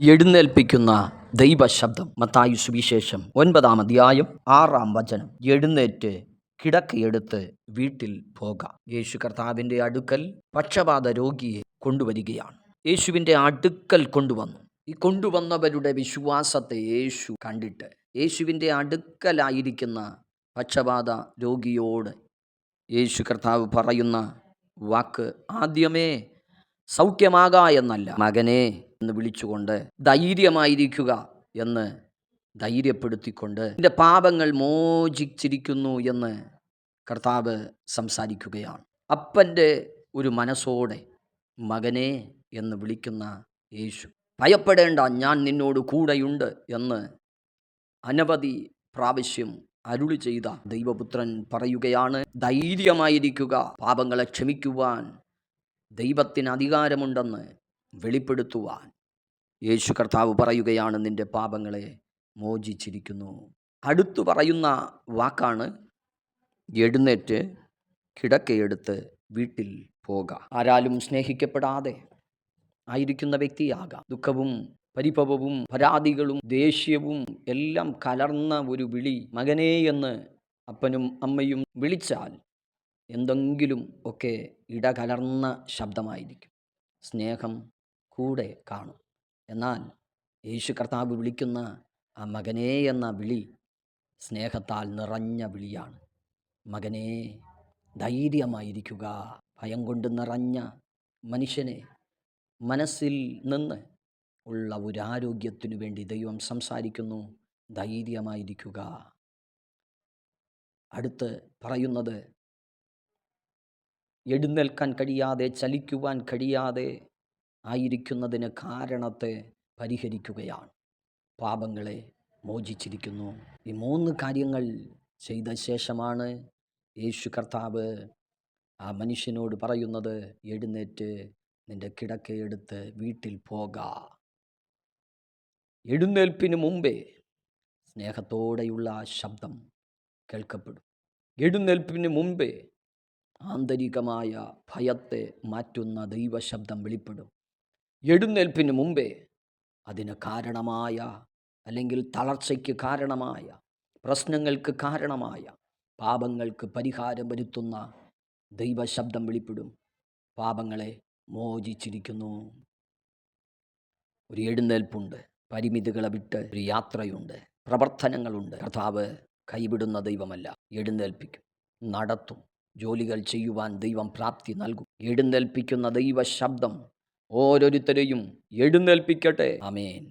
എഴുന്നേൽപ്പിക്കുന്ന ദൈവശബ്ദം മത്തായു സുവിശേഷം ഒൻപതാം അധ്യായം ആറാം വചനം. എഴുന്നേറ്റ് കിടക്കയെടുത്ത് വീട്ടിൽ പോകാം. യേശു കർത്താവിന്റെ അടുക്കൽ പക്ഷപാത രോഗിയെ കൊണ്ടുവരികയാണ്. യേശുവിന്റെ അടുക്കൽ കൊണ്ടുവന്നു. ഈ കൊണ്ടുവന്നവരുടെ വിശ്വാസത്തെ യേശു കണ്ടിട്ട് യേശുവിന്റെ അടുക്കലായിരിക്കുന്ന പക്ഷപാത രോഗിയോട് യേശു കർത്താവ് പറയുന്ന വാക്ക് ആദ്യമേ സൗഖ്യമാകാ എന്നല്ല. മകനെ എന്ന് വിളിച്ചുകൊണ്ട് ധൈര്യമായിരിക്കുക എന്ന് ധൈര്യപ്പെടുത്തിക്കൊണ്ട് എന്റെ പാപങ്ങൾ മോചിച്ചിരിക്കുന്നു എന്ന് കർത്താവ് സംസാരിക്കുകയാണ്. അപ്പന്റെ ഒരു മനസ്സോടെ മകനെ എന്ന് വിളിക്കുന്ന യേശു ഭയപ്പെടേണ്ട ഞാൻ നിന്നോട് കൂടെയുണ്ട് എന്ന് അനവധി പ്രാവശ്യം അരുളി ചെയ്ത ദൈവപുത്രൻ പറയുകയാണ്. ധൈര്യമായിരിക്കുക പാപങ്ങളെ ക്ഷമിക്കുവാൻ ദൈവത്തിന് അധികാരമുണ്ടെന്ന് വെളിപ്പെടുത്തുവാൻ. യേശു കർത്താവ് പറയുകയാണ് നിന്റെ പാപങ്ങളെ മോചിച്ചിരിക്കുന്നു. അടുത്തു പറയുന്ന വാക്കാണ് എഴുന്നേറ്റ് കിടക്കയെടുത്ത് വീട്ടിൽ പോക. ആരാലും സ്നേഹിക്കപ്പെടാതെ ആയിരിക്കുന്ന വ്യക്തിയാകാം. ദുഃഖവും പരിഭവവും പരാതികളും ദേഷ്യവും എല്ലാം കലർന്ന ഒരു വിളി മകനേ എന്ന് അപ്പനും അമ്മയും വിളിച്ചാൽ എന്തെങ്കിലും ഒക്കെ ഇടകലർന്ന ശബ്ദമായിരിക്കും. സ്നേഹം കൂടെ കാണും. എന്നാൽ യേശു കർത്താവ് വിളിക്കുന്ന ആ മകനേ എന്ന വിളി സ്നേഹത്താൽ നിറഞ്ഞ വിളിയാണ്. മകനേ ധൈര്യമായിരിക്കുക. ഭയം കൊണ്ട് നിറഞ്ഞ മനുഷ്യനെ മനസ്സിൽ നിന്ന് ഉള്ള ഒരു ആരോഗ്യത്തിനു വേണ്ടി ദൈവം സംസാരിക്കുന്നു. ധൈര്യമായിരിക്കുക. അടുത്ത് പറയുന്നത് എഴുന്നേൽക്കാൻ കഴിയാതെ ചലിക്കുവാൻ കഴിയാതെ ആയിരിക്കുന്നതിന് കാരണത്തെ പരിഹരിക്കുകയാണ്. പാപങ്ങളെ മോചിച്ചിരിക്കുന്നു. ഈ മൂന്ന് കാര്യങ്ങൾ ചെയ്ത ശേഷമാണ് യേശു കർത്താവ് ആ മനുഷ്യനോട് പറയുന്നത് എഴുന്നേറ്റ് നിന്റെ കിടക്കയെടുത്ത് വീട്ടിൽ പോക. എഴുന്നേൽപ്പിന് മുമ്പേ സ്നേഹത്തോടെയുള്ള ശബ്ദം കേൾക്കപ്പെടും. എഴുന്നേൽപ്പിന് മുമ്പേ ആന്തരികമായ ഭയത്തെ മാറ്റുന്ന ദൈവശബ്ദം വെളിപ്പെടും. എഴുന്നേൽപ്പിന് മുമ്പേ അതിന് കാരണമായ അല്ലെങ്കിൽ തളർച്ചയ്ക്ക് കാരണമായ പ്രശ്നങ്ങൾക്ക് കാരണമായ പാപങ്ങൾക്ക് പരിഹാരം വരുത്തുന്ന ദൈവശബ്ദം വെളിപ്പെടും. പാപങ്ങളെ മോചിച്ചിരിക്കുന്നു. ഒരു എഴുന്നേൽപ്പുണ്ട് പരിമിതികളെ വിട്ട് ഒരു യാത്രയുണ്ട് പ്രവർത്തനങ്ങളുണ്ട്. കർത്താവ് കൈവിടുന്ന ദൈവമല്ല എഴുന്നേൽപ്പിക്കും നടത്തും ജോലികൾ ചെയ്യുവാൻ ദൈവം പ്രാപ്തി നൽകും. എഴുന്നേൽപ്പിക്കുന്ന ദൈവശബ്ദം ഓരോരുത്തരെയും എഴുന്നേൽപ്പിക്കട്ടെ. അമേൻ